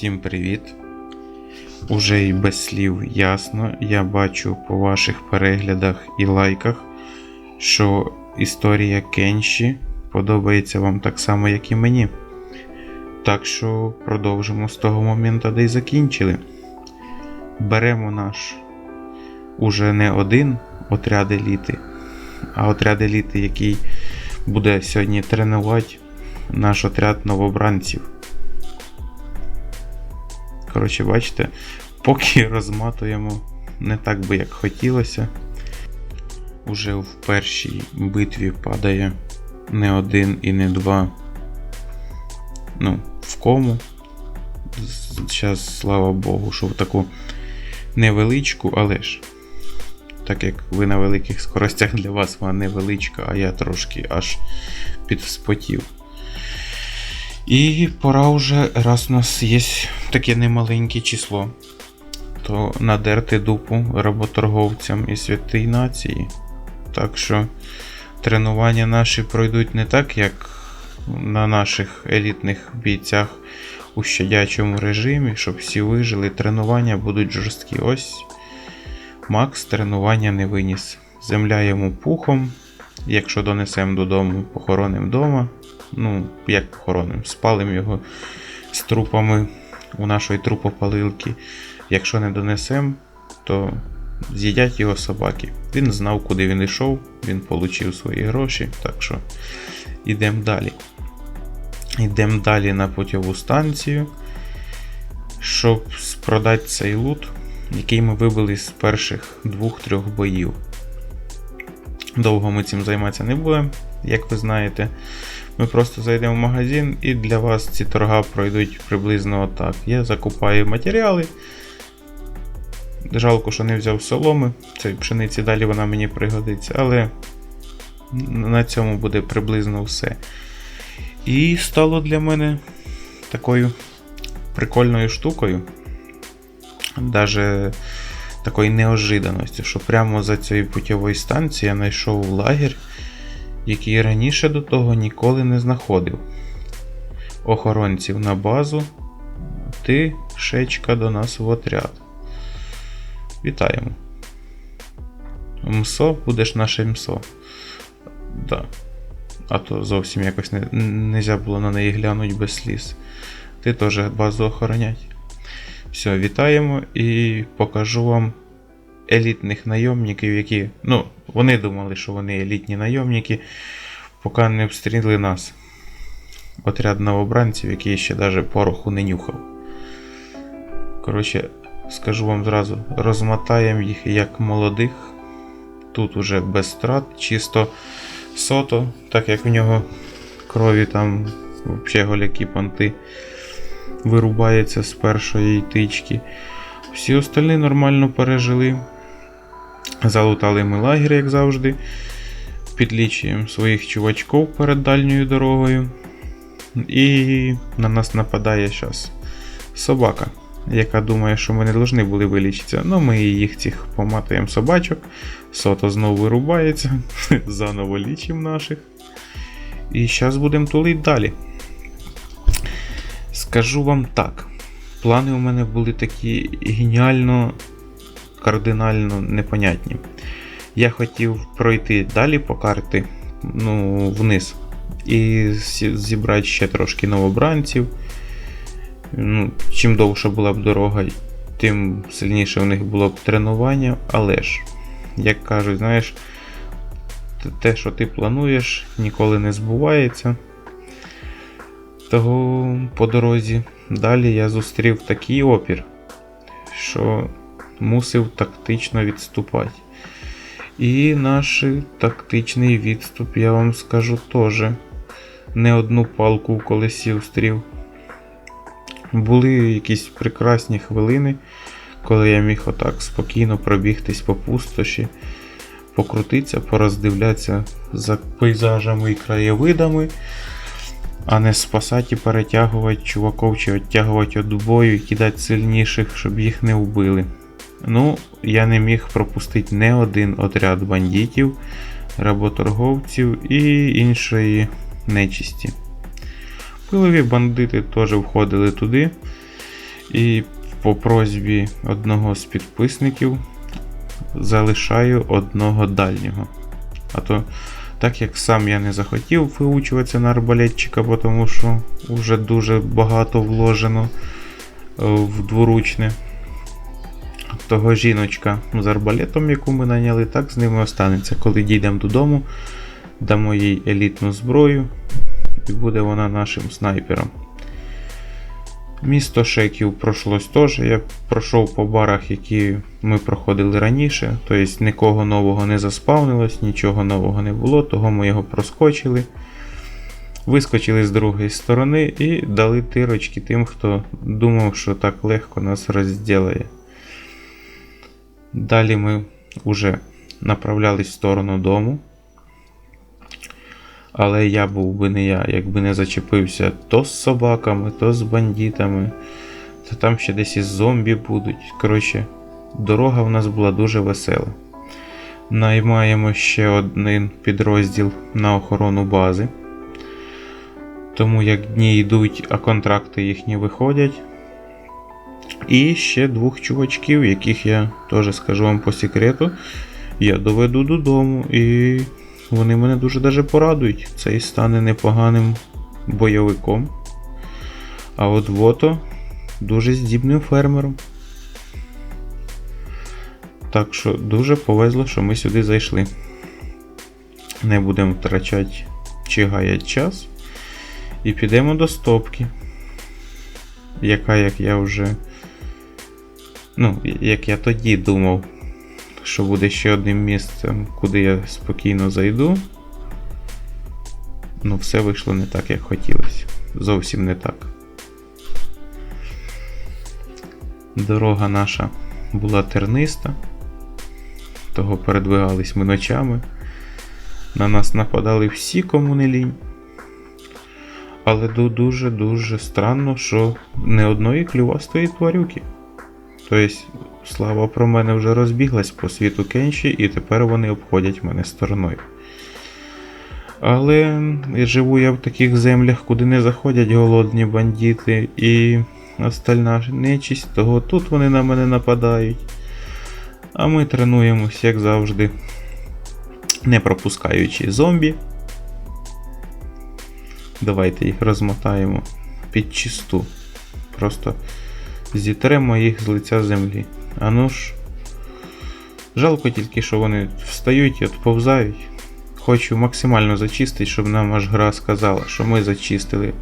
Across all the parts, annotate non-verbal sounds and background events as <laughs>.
Всім привіт. Уже і без слів ясно, я бачу по ваших переглядах і лайках, що історія Кенші подобається вам так само, як і мені. Так що продовжимо з того моменту, де й закінчили. Беремо наш уже не один отряд еліти, а отряд еліти, який буде сьогодні тренувати наш отряд новобранців. Коротше, бачите, поки <laughs> розматуємо не так би, як хотілося. Уже в першій битві падає не один і не два. Ну, в кому. Зараз, слава Богу, що в таку невеличку, але ж. Так як ви на великих скоростях для вас вона невеличка, а я трошки аж підвспотів. І пора вже, раз у нас є таке немаленьке число, то надерти дупу работорговцям і святій нації. Так що тренування наші пройдуть не так, як на наших елітних бійцях у щадячому режимі, щоб всі вижили. Тренування будуть жорсткі. Ось Макс тренування не виніс. Земля йому пухом. Якщо донесемо додому, похоронимо вдома. Ну, як похоронимо, спалимо його з трупами у нашої трупопалилки. Якщо не донесемо, то з'їдять його собаки. Він знав, куди він йшов, він отримав свої гроші, так що йдемо далі. Йдемо далі на путьову станцію, щоб продати цей лут, який ми вибили з перших двох-трьох боїв. Довго ми цим займатися не будемо, як ви знаєте. Ми просто зайдемо в магазин і для вас ці торга пройдуть приблизно отак. Я закупаю матеріали. Жалко, що не взяв соломи. Цієї пшениці далі вона мені пригодиться, але на цьому буде приблизно все. І стало для мене такою прикольною штукою. Даже такої неожиданості, що прямо за цією путєвою станцією я знайшов лагерь, який раніше до того ніколи не знаходив. Охоронців на базу. Ти, шечка, до нас в отряд. Вітаємо. МСО, будеш наше МСО. Да. А то зовсім якось не, нельзя було на неї глянути без сліз. Ти теж базу охоронять. Все, вітаємо і покажу вам елітних найомників, які. Ну, вони думали, що вони елітні найомники, поки не обстріли нас. Отряд новобранців, який ще навіть пороху не нюхав. Коротше, скажу вам зразу, розмотаємо їх як молодих. Тут уже без страт, чисто сото, так як в нього крові там взагалі голякі понти вирубається з першої тички. Всі остальні нормально пережили. Залутали ми лагерь, як завжди. Підлічуємо своїх чувачків перед дальньою дорогою. І на нас нападає зараз собака, яка думає, що ми не повинні були вилічитися. Ну, ми їх цих поматуємо собачок. Сото знову вирубається. <laughs> Заново лічимо наших. І зараз будемо тулити далі. Скажу вам так. Плани у мене були такі геніально, кардинально непонятні. Я хотів пройти далі по карті, ну, вниз, і зібрати ще трошки новобранців. Ну, Чим довша була б дорога, тим сильніше в них було б тренування. Але ж, як кажуть, знаєш, те, що ти плануєш, ніколи не збувається. Того по дорозі далі я зустрів такий опір, що мусив тактично відступати. І наш тактичний відступ, я вам скажу, теж не одну палку в колесі встрів. Були якісь прекрасні хвилини, коли я міг отак спокійно пробігтись по пустоші, покрутитися, пороздивлятися за пейзажами і краєвидами, а не спасати і перетягувати чуваків чи відтягувати від бою і кидати сильніших, щоб їх не вбили. Ну, я не міг пропустити не один отряд бандитів, работорговців і іншої нечисті. Пилові бандити теж входили туди. І по просьбі одного з підписників залишаю одного дальнього. А то, так як сам я не захотів виучуватися на арбалетчика, тому що вже дуже багато вложено е, в дворучне. Того жіночка з арбалетом, яку ми наняли, так з ними останеться. Коли дійдемо додому, дамо їй елітну зброю, і буде вона нашим снайпером. Місто Шеків пройшлось теж. Я пройшов по барах, які ми проходили раніше. Тобто нікого нового не заспавнилось, нічого нового не було, того ми його проскочили. Вискочили з другої сторони і дали тирочки тим, хто думав, що так легко нас розділає. Далі ми вже направлялись в сторону дому. Але я був би не я, якби не зачепився то з собаками, то з бандитами, то там ще десь і зомбі будуть. Коротше, дорога в нас була дуже весела. Наймаємо ще один підрозділ на охорону бази. Тому як дні йдуть, а контракти їхні виходять. І ще двох чувачків, яких я теж скажу вам по секрету, я доведу додому і вони мене дуже даже порадують. Цей стане непоганим бойовиком. А от Вото дуже здібним фермером. Так що дуже повезло, що ми сюди зайшли. Не будемо втрачати чи гаяти час. І підемо до стопки. Яка, як я вже. Ну, як я тоді думав, що буде ще одним місцем, куди я спокійно зайду. Ну, все вийшло не так, як хотілося. Зовсім не так. Дорога наша була терниста, того передвигались ми ночами. На нас нападали всі, кому. Але дуже-дуже странно, що не одної клювастої тварюки. Тобто, слава про мене вже розбіглась по світу Кенші, і тепер вони обходять мене стороною. Але живу я в таких землях, куди не заходять голодні бандити і остальна нечисть, того тут вони на мене нападають. А ми тренуємось, як завжди, не пропускаючи зомбі. Давайте їх розмотаємо під чисту. Просто зітремо їх з лиця землі. А ну ж. Жалко тільки, що вони встають і відповзають. Хочу максимально зачистити, щоб нам аж гра сказала, що ми зачистили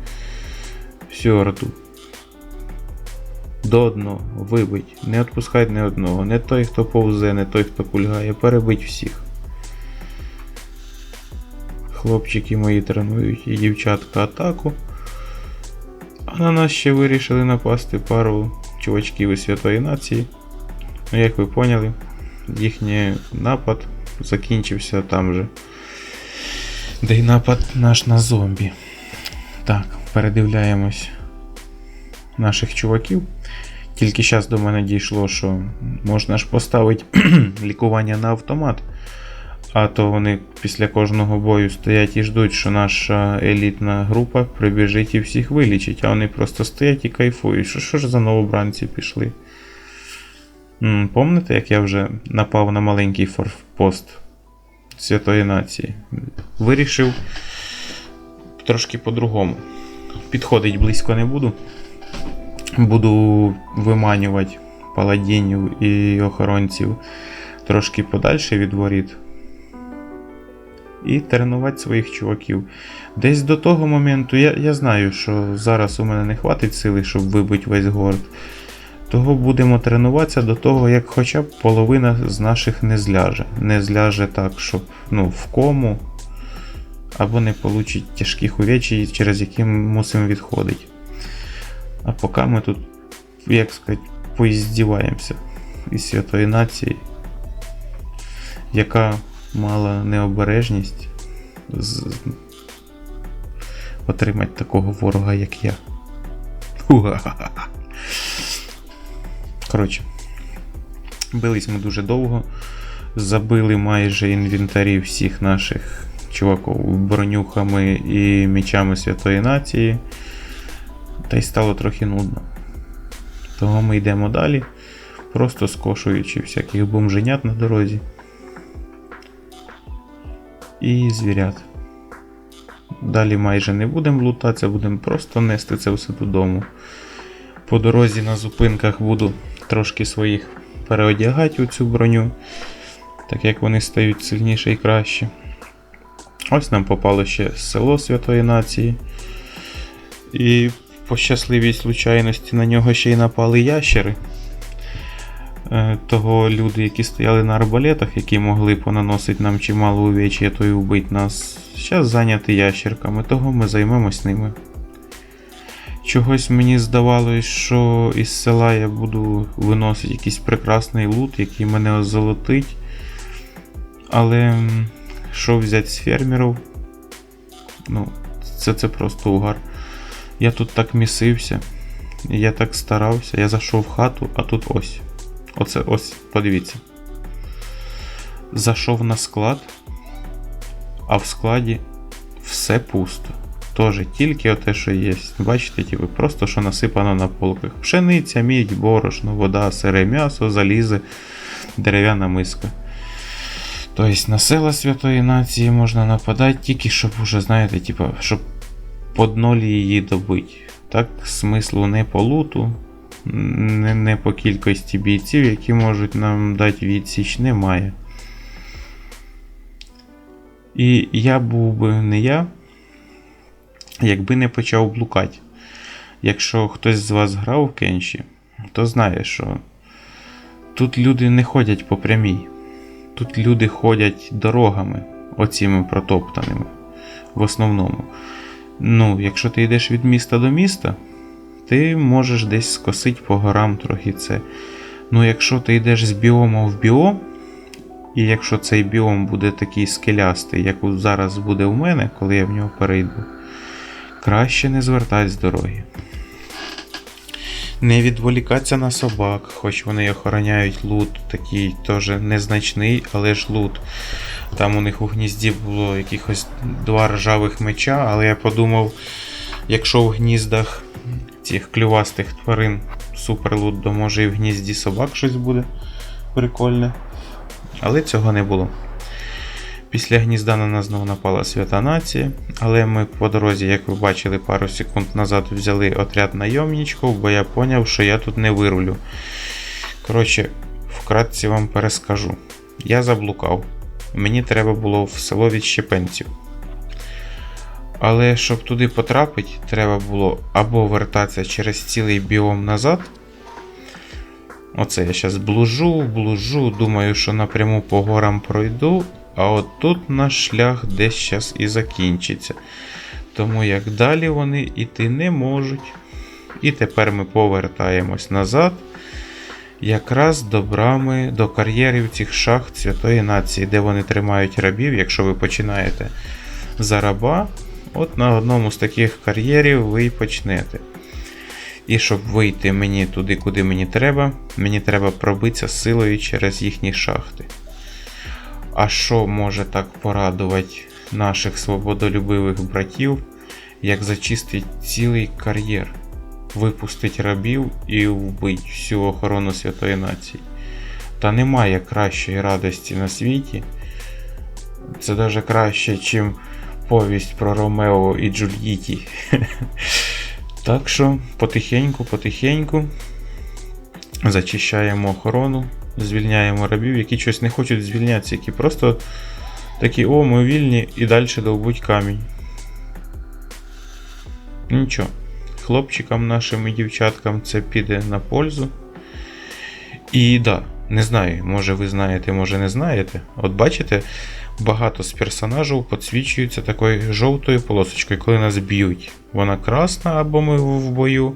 всю орду. До одного, вибить. Не відпускайте ні одного. Не той, хто повзе, не той, хто кульгає, перебить всіх. Хлопчики мої тренують і дівчатка атаку. На нас ще вирішили напасти пару чувачків із Святої Нації. Ну, як ви поняли, їхній напад закінчився там же. Де й напад наш на зомбі. Так, передивляємось наших чуваків. Тільки зараз до мене дійшло, що можна ж поставити <clears throat> лікування на автомат. А то вони після кожного бою стоять і ждуть, що наша елітна група прибіжить і всіх вилічить, а вони просто стоять і кайфують. Що що ж за новобранці пішли? Помните, як я вже напав на маленький форпост Святої Нації? Вирішив трошки по-другому. Підходить близько не буду. Буду виманювати паладінів і охоронців трошки подальше від воріт і тренувати своїх чуваків. Десь до того моменту я я знаю, що зараз у мене не хватить сили, щоб вибити весь город. Того будемо тренуватися до того, як хоча б половина з наших не зляже. Не зляже так, щоб ну, в кому або не получить тяжких увечій, через які ми мусимо відходити. А поки ми тут, як сказати, поіздіваємося із святої нації, яка мала необережність з... отримати такого ворога, як я. Коротше, бились ми дуже довго. Забили майже інвентарі всіх наших чуваків бронюхами і мечами Святої Нації. Та й стало трохи нудно. Того ми йдемо далі, просто скошуючи всяких бомженят на дорозі. І звірят. Далі майже не будемо лутатися, будемо просто нести це все додому. По дорозі на зупинках буду трошки своїх переодягати у цю броню, так як вони стають сильніше і краще. Ось нам попало ще село Святої Нації. І по щасливій случайності на нього ще й напали ящери. Е, Того люди, які стояли на арбалетах, які могли понаносити нам чимало увечі, то й убити нас, зараз зайняті ящерками, того ми займемось ними. Чогось мені здавалось, що із села я буду виносити якийсь прекрасний лут, який мене озолотить. Але що взяти з фермерів? Ну, це, це просто угар. Я тут так місився, я так старався, я зайшов в хату, а тут ось. Оце ось, подивіться. Зайшов на склад, а в складі все пусто. Тоже тільки оте, що є. Бачите, типу, просто що насипано на полках. Пшениця, мідь, борошно, вода, сире м'ясо, залізе, дерев'яна миска. Тобто на села Святої Нації можна нападати тільки, щоб уже, знаєте, типу, щоб по днолі її добити. Так, смислу не по луту, не, не по кількості бійців, які можуть нам дати відсіч, немає. І я був би не я, якби не почав блукати. Якщо хтось з вас грав в кенші, то знає, що тут люди не ходять по прямій. Тут люди ходять дорогами, оціми протоптаними. В основному. Ну, якщо ти йдеш від міста до міста, ти можеш десь скосити по горам трохи це. Ну, якщо ти йдеш з біому в біом, і якщо цей біом буде такий скелястий, як зараз буде у мене, коли я в нього перейду, краще не звертати з дороги. Не відволікатися на собак, хоч вони охороняють лут, такий теж незначний, але ж лут. Там у них у гнізді було якихось два ржавих меча, але я подумав, якщо в гніздах цих клювастих тварин суперлут, то може і в гнізді собак щось буде прикольне. Але цього не було. Після гнізда на нас знову напала свята нація, але ми по дорозі, як ви бачили, пару секунд назад взяли отряд найомнічків, бо я поняв, що я тут не вирулю. Коротше, вкратці вам перескажу. Я заблукав. Мені треба було в село від щепенців. Але щоб туди потрапити, треба було або вертатися через цілий біом назад. Оце я зараз блужу, блужу, думаю, що напряму по горам пройду, а от тут наш шлях десь зараз і закінчиться. Тому як далі вони йти не можуть. І тепер ми повертаємось назад. Якраз до брами, до кар'єрів цих шахт Святої Нації, де вони тримають рабів, якщо ви починаєте за раба, от на одному з таких кар'єрів ви і почнете. І щоб вийти мені туди, куди мені треба, мені треба пробитися силою через їхні шахти. А що може так порадувати наших свободолюбивих братів, як зачистити цілий кар'єр, випустити рабів і вбити всю охорону Святої Нації? Та немає кращої радості на світі. Це навіть краще, ніж повість про Ромео і Джульєті. <laughs> Так що потихеньку, потихеньку зачищаємо охорону, звільняємо рабів, які щось не хочуть звільнятися, які просто такі, о, ми вільні і далі довбуть камінь. Нічого. Хлопчикам нашим і дівчаткам це піде на пользу. І да, не знаю, може ви знаєте, може не знаєте. От бачите, багато з персонажів підсвічуються такою жовтою полосочкою, коли нас б'ють. Вона красна або ми в бою,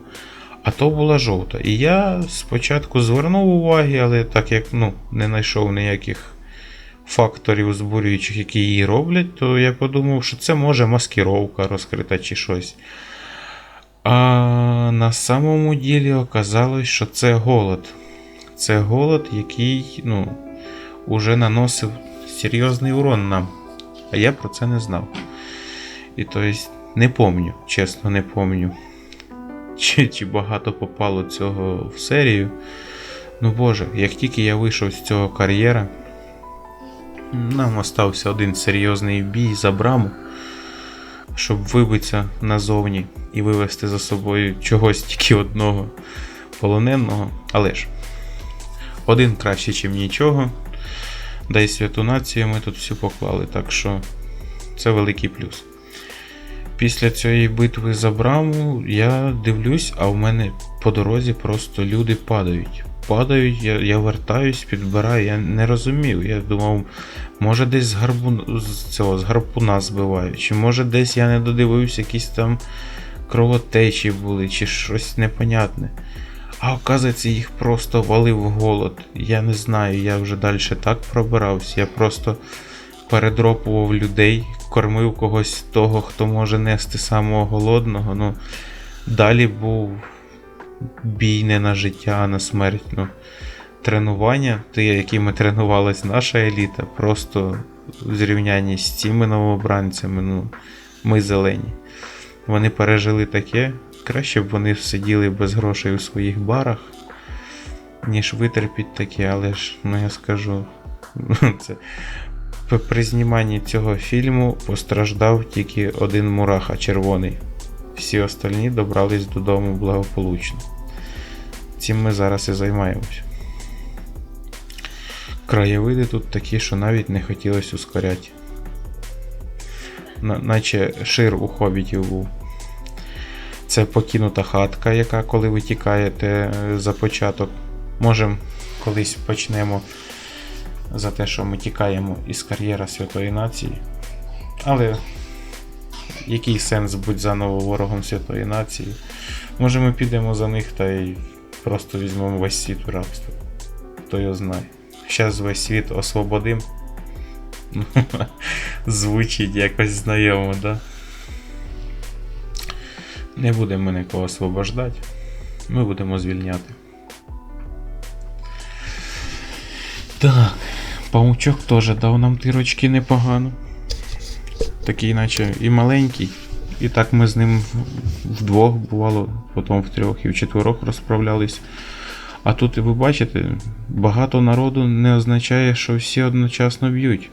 а то була жовта. І я спочатку звернув уваги, але так як ну, не знайшов ніяких факторів збурюючих, які її роблять, то я подумав, що це може маскировка розкрита чи щось. А на самому ділі оказалось, що це голод. Це голод, який ну, уже наносив серйозний урон нам. А я про це не знав. І то есть, не помню, чесно, не помню. чи, чи багато попало цього в серію. Ну боже, як тільки я вийшов з цього кар'єра, нам остався один серйозний бій за браму, щоб вибитися назовні і вивести за собою чогось тільки одного полоненого. Але ж, один краще, ніж нічого. Дай святу націю ми тут всю поклали, так що це великий плюс. Після цієї битви за браму я дивлюсь, а в мене по дорозі просто люди падають. Падають, я, я вертаюсь, підбираю, я не розумів. Я думав, може десь з, гарбу, з цього з гарпуна збивають, чи може десь я не додивився, якісь там кровотечі були, чи щось непонятне. А оказується, їх просто валив голод. Я не знаю, я вже далі так пробирався. Я просто передропував людей, кормив когось того, хто може нести самого голодного. Ну, далі був бій не на життя, а на смерть. Ну, тренування, ті, якими тренувалась наша еліта, просто в зрівнянні з цими новобранцями, ну, ми зелені. Вони пережили таке. Краще б вони сиділи без грошей у своїх барах, ніж витерпіть таке, але ж, ну я скажу, <laughs> це при зніманні цього фільму постраждав тільки один мураха червоний. Всі остальні добрались додому благополучно. Цим ми зараз і займаємось. Краєвиди тут такі, що навіть не хотілося ускоряти. На- наче шир у хобітів був. Це покинута хатка, яка коли ви тікаєте е, за початок. Можемо колись почнемо за те, що ми тікаємо із кар'єра Святої Нації. Але який сенс бути заново ворогом Святої Нації? Може ми підемо за них та й просто візьмемо весь світ в рабство. Хто його знає. Зараз весь світ освободим. <laughs> Звучить якось знайомо, да? Не будемо нікого освобождати. Ми будемо звільняти. Так, паучок теж дав нам тирочки непогано. Такий, наче і маленький. І так ми з ним вдвох бувало, потім в трьох і в четверох розправлялись. А тут, ви бачите, багато народу не означає, що всі одночасно б'ють.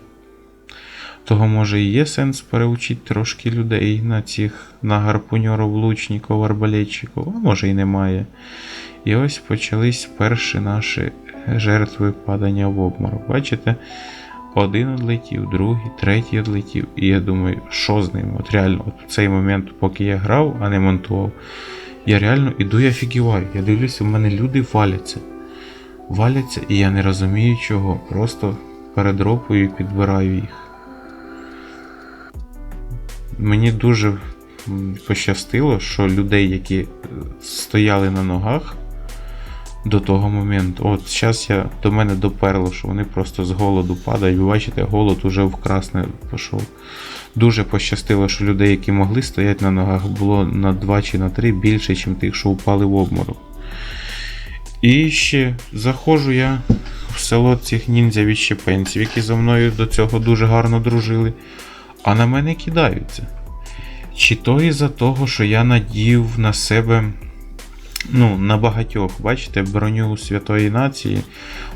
Того може і є сенс переучити трошки людей на цих на гарпуньорів, лучників, арбалетчиків, а може і немає. І ось почались перші наші жертви падання в обморок. Бачите? Один одлетів, другий, третій одлетів. І я думаю, що з ним? От реально, от в цей момент, поки я грав, а не монтував, я реально іду і офігіваю. Я дивлюся, в мене люди валяться. Валяться, і я не розумію чого. Просто передропую і підбираю їх. Мені дуже пощастило, що людей, які е, стояли на ногах до того моменту. От зараз я до мене доперло, що вони просто з голоду падають. Ви бачите, голод уже в красне пішов. Дуже пощастило, що людей, які могли стояти на ногах, було на 2 чи на 3 більше, ніж тих, що впали в обморок. І ще заходжу я в село цих ніндзя відщепенців, які за мною до цього дуже гарно дружили, а на мене кидаються. Чи то із-за того, що я надів на себе, ну, на багатьох, бачите, броню Святої Нації,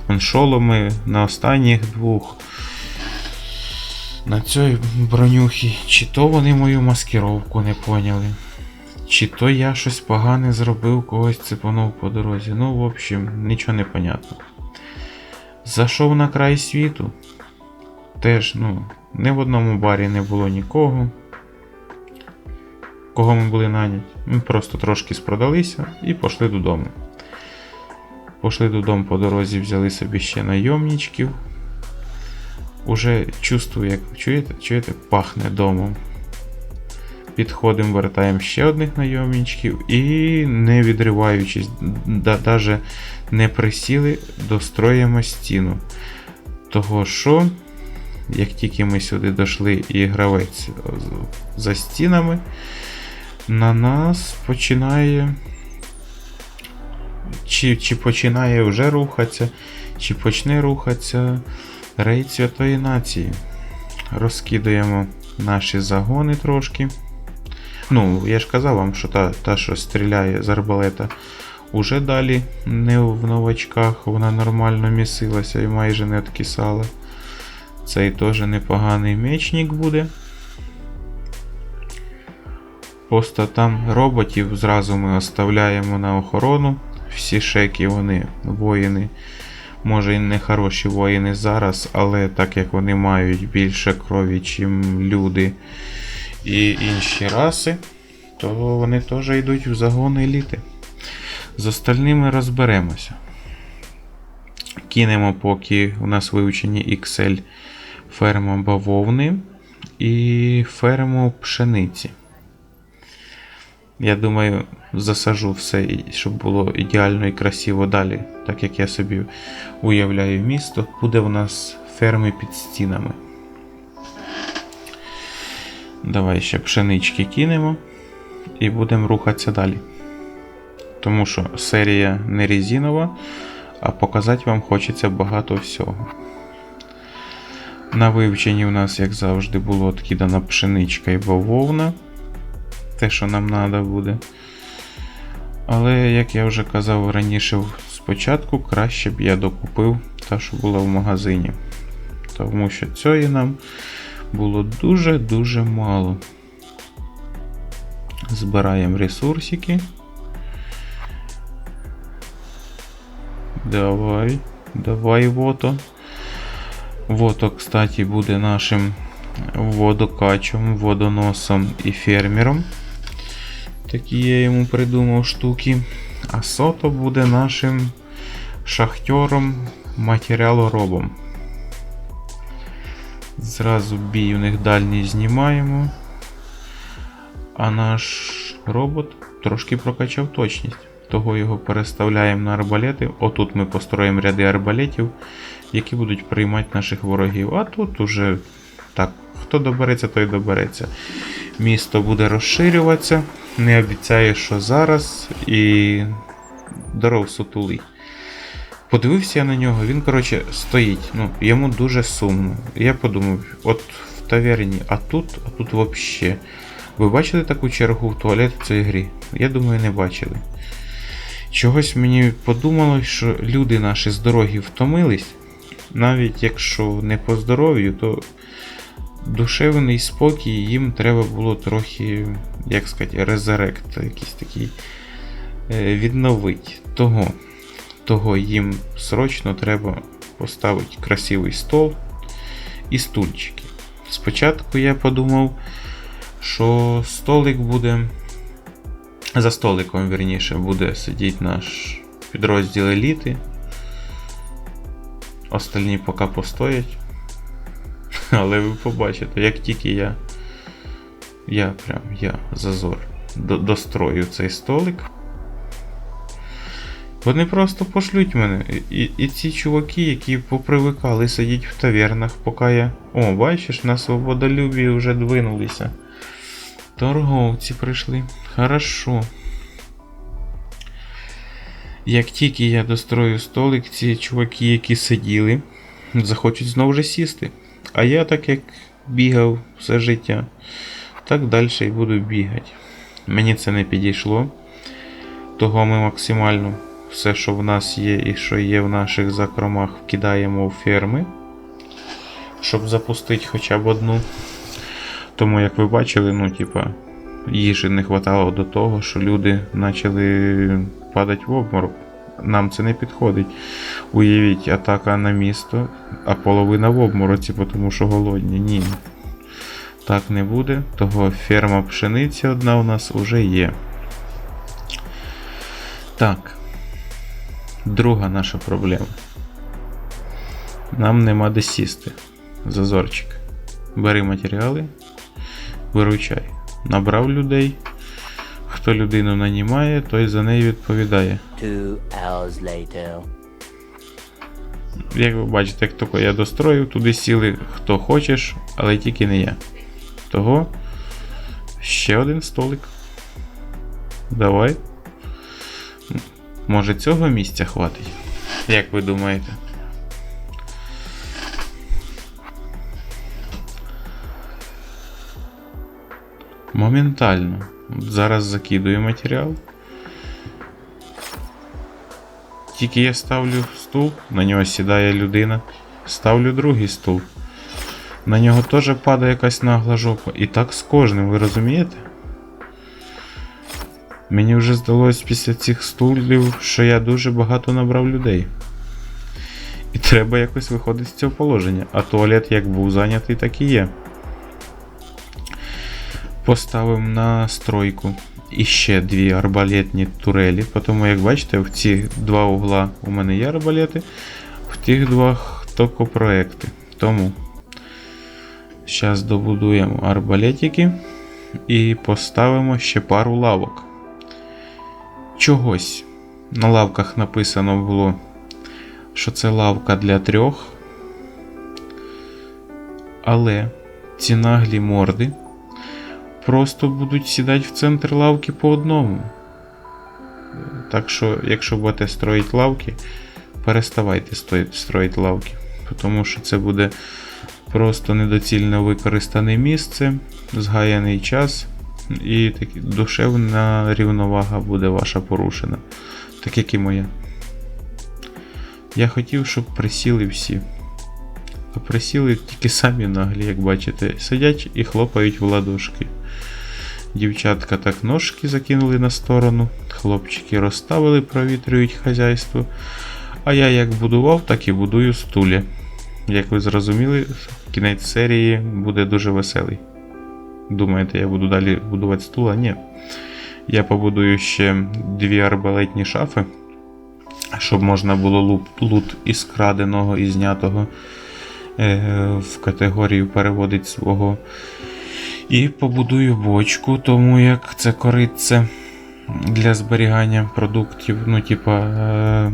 он шоломи на останніх двох. На цій бронюхі, чи то вони мою маскировку не поняли, чи то я щось погане зробив, когось цепанув по дорозі. Ну, в общем, нічого не понятно. Зайшов на край світу. Теж, ну, не в одному барі не було нікого. Кого ми були наняті. Ми просто трошки спродалися і пішли додому. Пішли додому по дорозі, взяли собі ще найомничків. Уже чувствую, як чуєте, чуєте, пахне домом. Підходимо, вертаємо ще одних найомничків і не відриваючись, даже не присіли, достроїмо стіну. Того що, як тільки ми сюди дійшли і гравець за стінами, на нас починає. Чи, чи починає вже рухатися, чи почне рухатися рейд Святої Нації. Розкидуємо наші загони трошки. Ну, я ж казав вам, що та, та що стріляє з арбалета, уже далі не в новачках, вона нормально місилася і майже не откисала. Цей теж непоганий мечник буде. Просто там роботів зразу ми оставляємо на охорону. Всі шеки, вони воїни. Може і не хороші воїни зараз, але так як вони мають більше крові, чим люди і інші раси, то вони теж йдуть в загон еліти. З остальними розберемося. Кинемо, поки у нас вивчені XL ферма бавовни і ферму пшениці. Я думаю, засажу все, щоб було ідеально і красиво далі, так як я собі уявляю місто, буде у нас ферми під стінами. Давай ще пшенички кинемо і будемо рухатися далі. Тому що серія не резинова, а показати вам хочеться багато всього. На вивченні у нас, як завжди, було откидана пшеничка і бавовна. Те, що нам треба буде. Але, як я вже казав раніше спочатку, краще б я докупив та, що була в магазині. Тому що цієї нам було дуже-дуже мало. Збираємо ресурсики. Давай, давай, вото. Вото, кстати, буде нашим водокачем, водоносом і фермером. Такі я йому придумав штуки. А сото буде нашим шахтером, матеріалоробом. Зразу бій у них дальній знімаємо. А наш робот трошки прокачав точність. Того його переставляємо на арбалети. Отут ми построїмо ряди арбалетів, які будуть приймати наших ворогів. А тут уже так, хто добереться, той добереться. Місто буде розширюватися. Не обіцяє, що зараз. І здоров сутулий. Подивився я на нього, він, коротше, стоїть. Ну, йому дуже сумно. Я подумав, от в таверні, а тут, а тут взагалі. Ви бачили таку чергу в туалет в цій грі? Я думаю, не бачили. Чогось мені подумалось, що люди наші з дороги втомились, навіть якщо не по здоров'ю, то душевний спокій їм треба було трохи, як сказати, резерект, якийсь такий е, відновити. Того, того їм срочно треба поставити красивий стол і стульчики. Спочатку я подумав, що столик буде. За столиком, вірніше, буде сидіти наш підрозділ еліти. Остальні поки постоять. <laughs> Але ви побачите, як тільки я. Я прям, я, зазор, до- дострою цей столик. Вони просто пошлють мене. І, і ці чуваки, які попривикали сидіти в тавернах, поки я. О, бачиш, на свободолюбі вже двинулися. Торговці прийшли. Хорошо. Як тільки я дострою столик, ці чуваки, які сиділи, захочуть знову ж сісти. А я так як бігав все життя, так далі і буду бігати. Мені це не підійшло. Того ми максимально все, що в нас є і що є в наших закромах, вкидаємо в ферми, щоб запустити хоча б одну. Тому, як ви бачили, ну, типа, їжі не вистачало до того, що люди почали падати в обморок. Нам це не підходить. Уявіть, атака на місто, а половина в обмороці, тому що голодні. Ні. Так не буде. Того ферма пшениці одна у нас уже є. Так. Друга наша проблема. Нам нема де сісти. Зазорчик. Бери матеріали, виручай. Набрав людей. Хто людину нанімає, той за неї відповідає. Two hours later. Як ви бачите, як тільки я достроїв, туди сіли хто хочеш, але тільки не я. Того ще один столик. Давай. Може цього місця хватить? Як ви думаєте? Моментально. Зараз закидую матеріал. Тільки я ставлю стул, на нього сідає людина. Ставлю другий стул. На нього теж падає якась нагла жопа. І так з кожним, ви розумієте? Мені вже здалось після цих стулів, що я дуже багато набрав людей. І треба якось виходити з цього положення. А туалет як був зайнятий, так і є. Поставимо на стройку і ще дві арбалетні турелі. Тому, як бачите, в ці два угла у мене є арбалети, в тих двох тільки проекти. Тому зараз добудуємо арбалетики і поставимо ще пару лавок. Чогось. На лавках написано було, що це лавка для трьох. Але ці наглі морди просто будуть сідати в центр лавки по одному. Так що, якщо будете строїти лавки, переставайте строїти, лавки. Тому що це буде просто недоцільно використане місце, згаяний час, і такі, душевна рівновага буде ваша порушена. Так як і моя. Я хотів, щоб присіли всі. А присіли тільки самі наглі, як бачите, сидять і хлопають в ладошки. Дівчатка так ножки закинули на сторону, хлопчики розставили, провітрюють хазяйство. А я як будував, так і будую стулі. Як ви зрозуміли, кінець серії буде дуже веселий. Думаєте, я буду далі будувати стула? Ні. Я побудую ще дві арбалетні шафи, щоб можна було лут, із краденого і знятого е, в категорію переводить свого. І побудую бочку, тому як це кориться для зберігання продуктів. Ну, типа, е,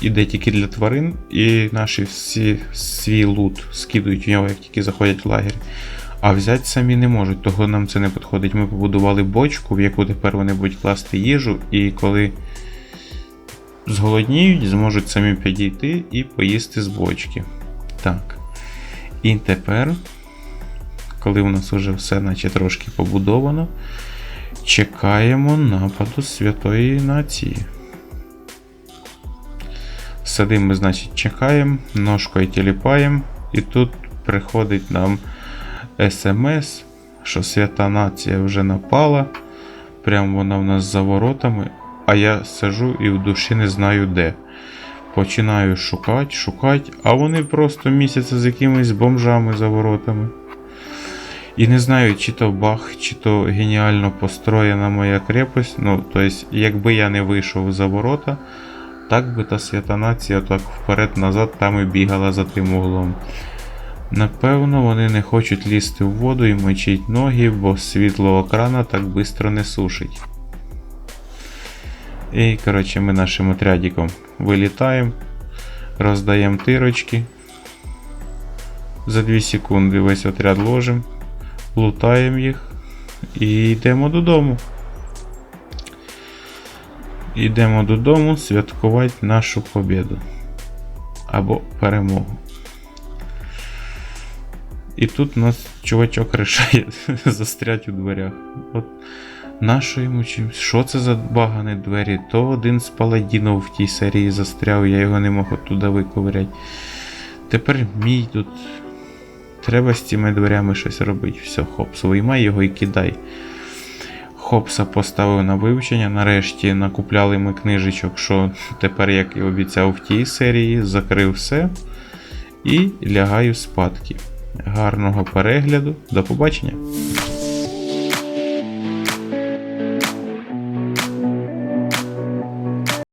іде тільки для тварин, і наші всі свій лут скидують в нього, як тільки заходять в лагерь. А взяти самі не можуть, того нам це не підходить. Ми побудували бочку, в яку тепер вони будуть класти їжу, і коли зголодніють, зможуть самі підійти і поїсти з бочки. Так. І тепер, коли у нас вже все наче трошки побудовано, чекаємо нападу Святої Нації. Сидимо значить, чекаємо, ножкою тіліпаємо, і тут приходить нам смс, що свята нація вже напала. Прямо вона в нас за воротами, а я сижу і в душі не знаю де. Починаю шукати, шукати, а вони просто місяця з якимись бомжами за воротами. І не знаю, чи то баг, чи то геніально построєна моя крепость. Ну, тобто, якби я не вийшов за ворота, так би та свята нація так вперед-назад там і бігала за тим углом. Напевно, вони не хочуть лізти в воду і мочить ноги, бо світлого крана так швидко не сушить. І, коротше, ми нашим отрядиком вилітаємо, роздаємо тирочки. За 2 секунди весь отряд ложимо, лутаємо їх і йдемо додому. Йдемо додому святкувати нашу побіду. Або перемогу. І тут у нас чувачок рішає <laughs> застрять у дверях. От нащо йому чимось? Що це за багані двері? То один з паладінов в тій серії застряв, я його не мог оттуда виковиряти. Тепер мій тут. Треба з цими дверями щось робити. Все, хопс, виймай його і кидай. Хопса поставив на вивчення. Нарешті накупляли ми книжечок, що тепер, як і обіцяв в тій серії, закрив все і лягаю спадки. Гарного перегляду, до побачення!